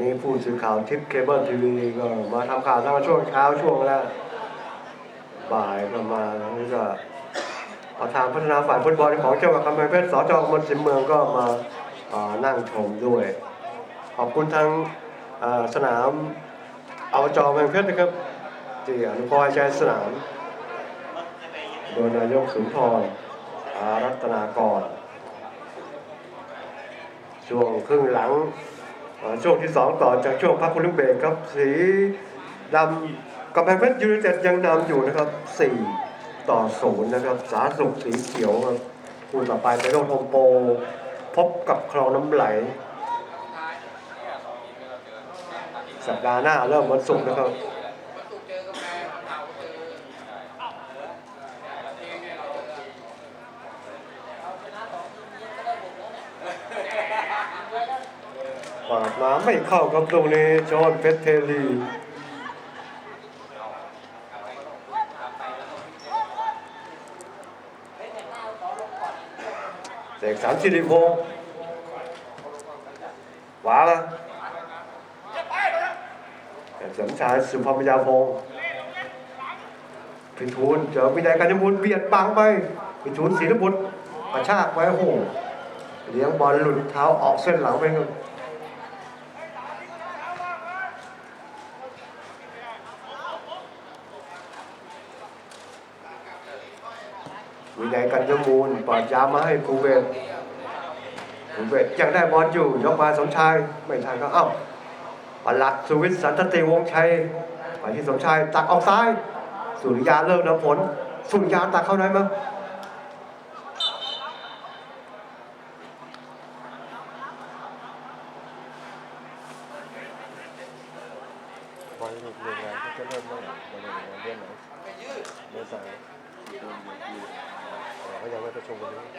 นี้ผู้สื่อข่าวทิปเคเบิลทีวีก็มาทำข่าวตั้งแต่ช่วงเช้าช่วงแรกบ่ายก็มาแล้วนี่ก็ประธานพัฒนาฝ่ายฟุตบอลของจังหวัดกำแพงเพชรสจมนสิมเมืองก็มาานั่งชมด้วย ขอบคุณทางสนามอบจกำแพงเพชรนะครับที่อนุเคราะห์ใช้สนาม โดยนายกสุนทรอารัตนากรช่วงครึ่งหลัง ช่วงที่สองต่อจากช่วงพักคุณลุงเบรกครับ สีดำกับแพงเพชรยูไนเต็ดยังนำอยู่นะครับ 4 ต่อศูนย์นะครับ สาสุขสีเขียวครับคู่ต่อไปเป็นโรโทมโป พบกับคลองน้ำไหล สัปดาห์หน้าเริ่มวันศุกร์นะครับ ปาดมา ไม่เข้าครับตรงนี้จอห์นเพชรเทลีเสกสรรสิริพงศ์ขวาละแต่สมชายสุภาพยาพงศ์พิทูลเจอวินัยการยมุนเบียดบังไปพิทูลศรีรบุตรกระชากไว้โหเลี้ยงบอลหลุดเท้าออกเส้นหลังไปครับ วินัยกันยมูลปอดยามาให้ภูเวศภูเวศยังได้บอลอยู่ยกมาสมชายไม่ทันก็เอ้าปลัดสุวิทย์สันตติวงชัยไปที่สมชายตักออกซ้าย สุริยาเลิกน้ำผลสุริยาตักเข้าไหนมั้งบอลลีกหนึ่งงานเขาจะเริ่มเมื่อไหร่บอลลีกหนึ่งงานเดือนไหนเมษา ยนอ๋อเขายังไม่ประชุมกันนี้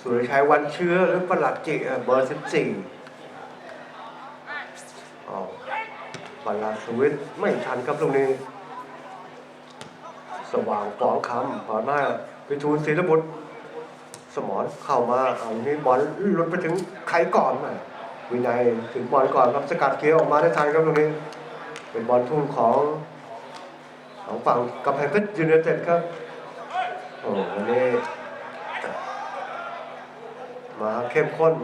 สุริชัยวันเชื้อหรือประหลัดจิเบอร์สิบสี่อ๋อ ประหลัดสุวิทไม่ทันครับตรงนี้ สว่างกองคำผ่านมาพิทูลศรีระบุตร สมอนเข้ามาอันนี้บอลลุดไปถึงใครก่อนน่ะวินัยถึงบอลก่อนครับสกัดเกียวออกมาได้ทันครับตรงนี้ เป็นบอลทุ่งของของฝั่งกำแพงเพชรยูไนเต็ดครับโอ้วันนี้มาเข้มข้น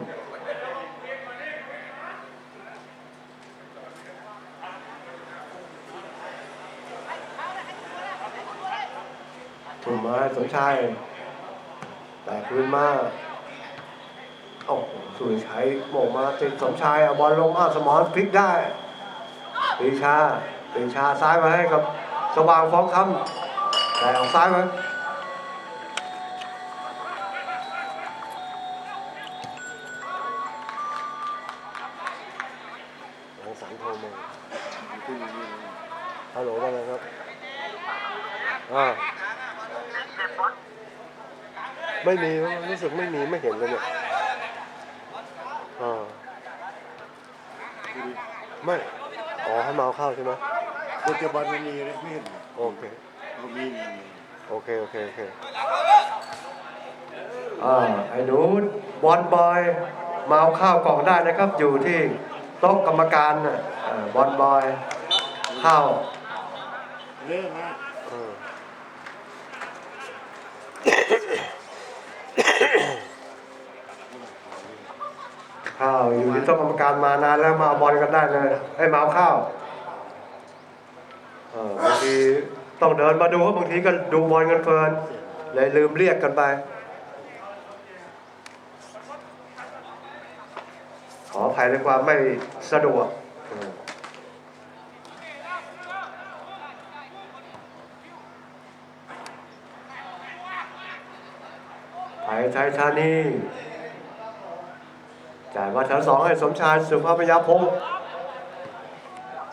ถูกมาสมชายแต่คืนมาโอ้โหสุริชัยโมงมาติดสมชายเอาบอลลงมาสมอนพลิกได้ปรีชาปรีชาซ้ายมาให้กับ สว่างฟ้องคำแต่ออกซ้ายมาหลังสันโทรมาฮัลโหลว่าไงครับอ่า ไม่มีมั้งรู้สึกไม่มีไม่เห็นเลยเนี่ยอ่าไม่อ๋อให้มาเอาเข้าใช่ไหมปัจจุบันมันมีอะไรไม่เห็นโอเคเรามีมีโอเคโอเคโอเคอ่าไอ้หนูบอลบอยมาเอาข้าวกล่องได้นะครับ อยู่ที่โต๊ะกรรมการน่ะอ่าบอลบอยข้าวเริ่มมาเออ ข้าวอยู่ที่โต๊ะกรรมการมานานแล้วมาเอาบอลกันได้เลยให้มาเอาข้าวเออบางทีต้องเดินมาดูเพราะบางทีก็ดูบอลกันเพลินเลยลืมเรียกกันไป ขออภัยในความไม่สะดวกเออ ไทยธานีจ่ายมาแถวสองให้สมชายสุภาพยาพงศ์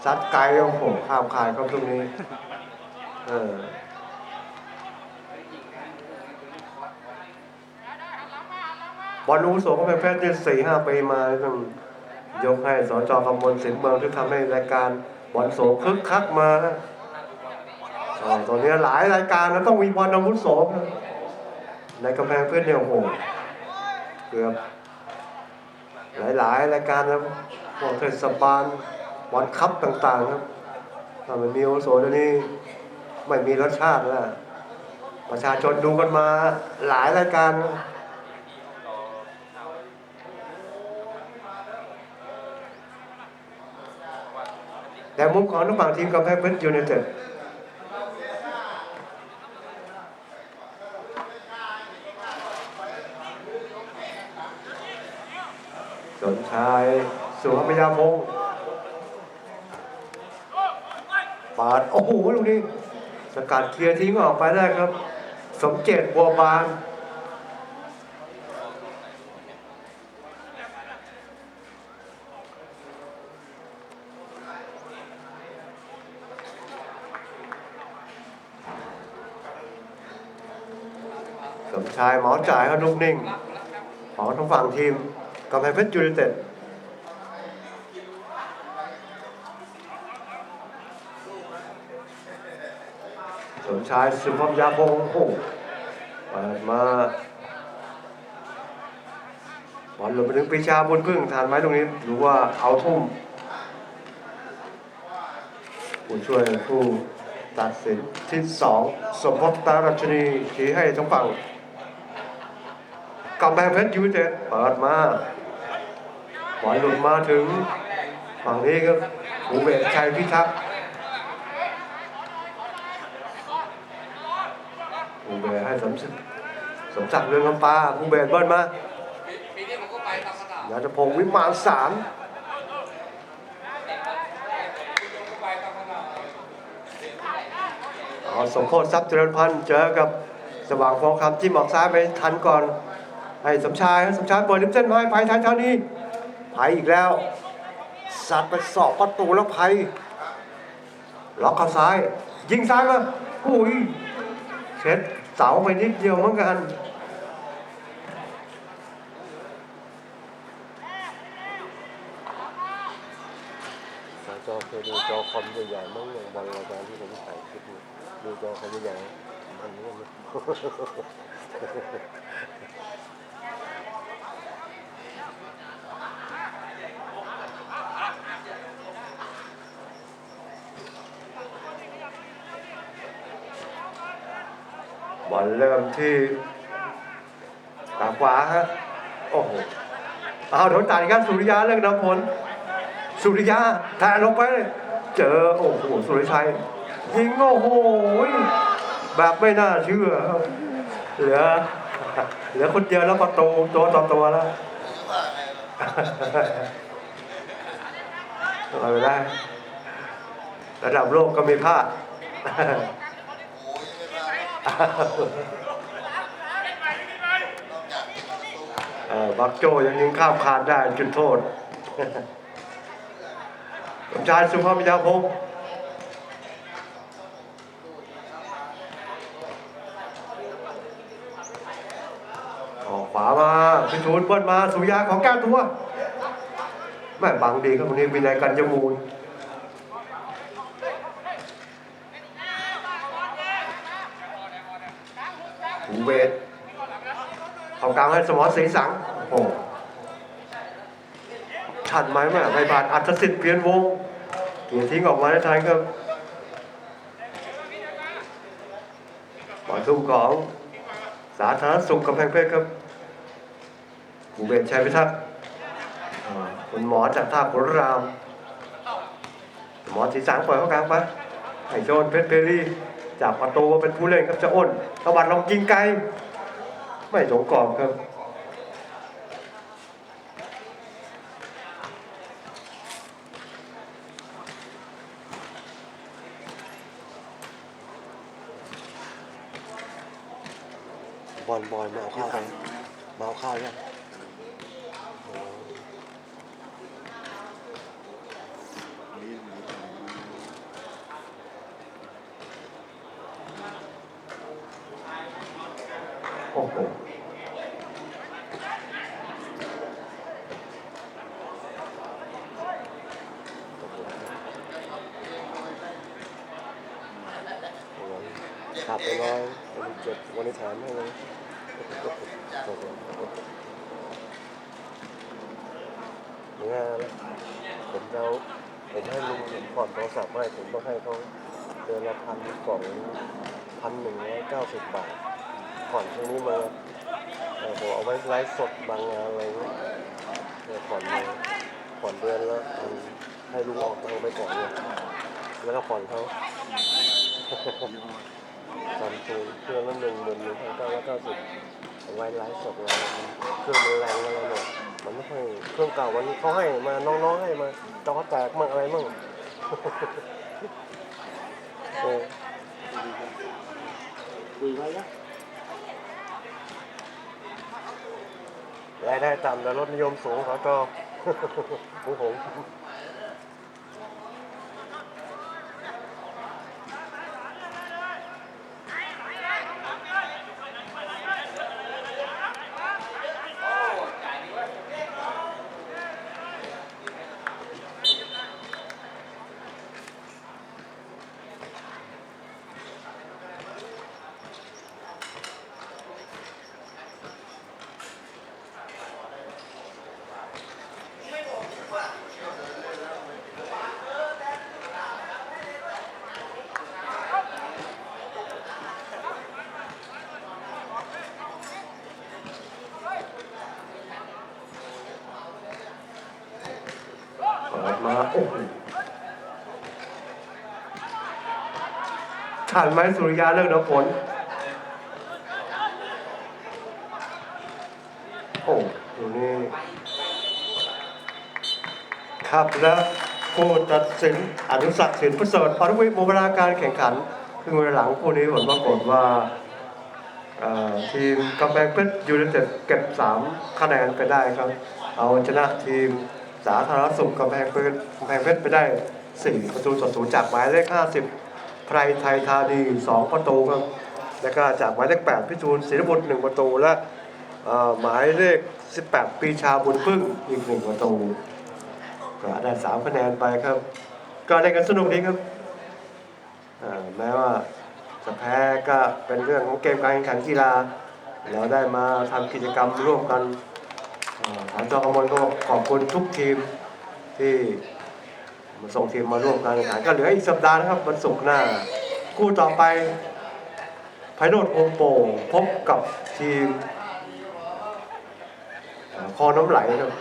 ซัดไกลโอ้โหข้ามคายครับตรงนี้ เออบอลอาวุโสก็เป็นแพทย์ที่สี่ห้าปีมาต้องยกให้สจกำมลสินเมืองที่ทำให้รายการบอลโสคึกคักมาตอนนี้หลายรายการแล้วต้องมีบอลอาวุโสนะ ในกำแพงเพชรเนี่ยโอ้โหเกือบหลายๆรายการนะพวกเทศบาลบอลคัพต่างๆครับถ้าไม่มีโอโสเดี๋ยวนี้ไม่มีรสชาติแล้วประชาชนดูกันมาหลายรายการแต่มุมของนักฝั่งทีมกำแพงเพชรยูไนเต็ด สนชายสุวรรณพยาพงศ์ปาดโอ้โหลูกนี้สกัดเคลียร์ทิ้งออกไปได้ครับ สมเจตบัวบานสมชายหมอจ่ายครับลูกนิ่งของทางฝั่งทีม กำแพงเพชรยูไนเต็ดสมชายสุภาพยาพงศ์โอ้เปิดมาบอลหลุดไปถึงปีชาบุญพึ่งทานไหมตรงนี้หรือว่าเอาทุ่มผู้ช่วยผู้ตัดสินที่สองสมภพตารัชนีชี้ให้ทั้งฝั่งกำแพงเพชรยูเต็ดเปิดมา อหลุดมาถึงฝั่งนี้ครับหูเวทชัยพิทักษ์กูเบรให้สมศักดิ์สมศักดิ์เรืองลำปากูเบรเบิ้ลมาปีนี้ผมก็ไปธรรมดายาจะพงวิมานสามอสมโพธิทรัพย์เจริญพันธ์เจอกับสว่างฟองคำที่หมอกซ้ายไปทันก่อน ให้สมชายสมชายเปิดริมเส้นมาให้ไผ่ไทยเท่านี้ ไผ่อีกแล้วสัตว์ไปสอบประตูแล้วไผ่ล็อกเข้าซ้าย ยิงซ้ายมาอุ้ยเช็ดเสาไปนิดเดียวเหมือนกันสจเคยดูจอคอมใหญ่ๆมั้งอย่างบางรายการที่ผมถ่ายคลิปดูจอคอมใหญ่ๆมันนี่ บอลเริ่มที่ตาขวาฮะโอ้โหเอาโดนตัดอีกครับสุริยาเรื่องนำผล สุริยาแทนลงไปเลยเจอโอ้โหสุริชัยยิงโอ้โหแบบไม่น่าเชื่อเหลือเหลือคนเดียวแล้วประตูตัวต่อตัวแล้วอาไปได้ ระดับโลกก็มีพลาด บักโจยังยิงข้ามคานได้จุดโทษสมชายสุภาพยาพงศ์ออกขวามาพิทูลเบิ้ลมาสุยาของแก้วตัวแม่บังดีครับวันนี้วินัยกันยมูล เวทเอากลางให้สมอสีสังโอ้โหชัดไหมแม่ใบบาทอัศสิทธิ์เพียนวงเกียทิ้งออกมาในทางครับบอลทุ่มของสาธารณสุขกำแพงเพชรครับกูเบศชัยพิทักษ์คุณหมอจากท่าผลราม หมอสีสังปล่อยเข้ากลางไปให้โจนเพชรเพรี่ จากประตูเป็นผู้เล่นครับจะอ้นตะวันลองยิงไกล ไม่สงกรอบครับบอลบอยมาเอาข้าวไปมาเอาข้าวยัง โอ้โห ขาดไปน้อยวันนี้เจ็บวันนี้แถมให้เลยเนี่ยผมจะเอาผมให้ลุงผ่อนโทรศัพท์ให้ผมต้องให้เขาเดือนละพันกล่องพันหนึ่งร้อยเก้าสิบบาทผ่อนช่วงนี้มาเออผมเอาไว้ไลฟ์สดบางงานอะไรเงี้ยเนี่ยผ่อนมาผ่อนเดือนละพันให้ลุงออกตังไปก่อนเลยแล้วก็ผ่อนเขา ซัมซุงเครื่องละหนึ่งหมื่นหนึ่งพันเก้าร้อยเก้าสิบเอาไว้ไลฟ์สดเราเครื่องมันแรงอะไรหน่อยมันไม่ค่อยเครื่องเก่าวันนี้เขาให้มาน้องๆให้มาจอแตกมั่งอะไรมั่งเออคุยไว้นะรายได้ต่ำแต่รถนิยมสูงเขาก็หมูหง ขันไหมสุริยาเลิกน้ำฝนโอ้ดูนี่ ครับแล้วผู้ตัดสินอนุสักสินประเสริฐพรวิโมเวลาการแข่งขันคือเวลาหลังคู่นี้ผลปรากฏว่าเอ่อทีมกำแพงเพชรยูไนเต็ดเก็บ 3 คะแนนไปได้ครับ เอาชนะทีมสาธารณสุขกำแพงเพชรกำแพงเพชรไปได้ 4 ประตูต่อศูนย์จากหมายเลข50 ไพรไทยธานี2 ประตูครับ แล้วก็จากหมายเลข8พิทูลศิลบุตร1ประตู และหมายเลข 18 ปีชาบุญพึ่งอีก 1 ประตูก็ได้3คะแนนไปครับ ก็ได้กันสนุกดีครับแม้ว่าจะแพ้ก็เป็นเรื่องของเกมการแข่งขันกีฬาเราได้มาทำกิจกรรมร่วมกันอ่าทางจอกมลก็ขอบคุณทุกทีมที่ มาส่งทีมมาร่วมการแข่งขันก็เหลืออีกสัปดาห์นะครับวันศุกร์หน้า คู่ต่อไปไพโรดโอมโปพบกับทีมคอน้ำไหลครับ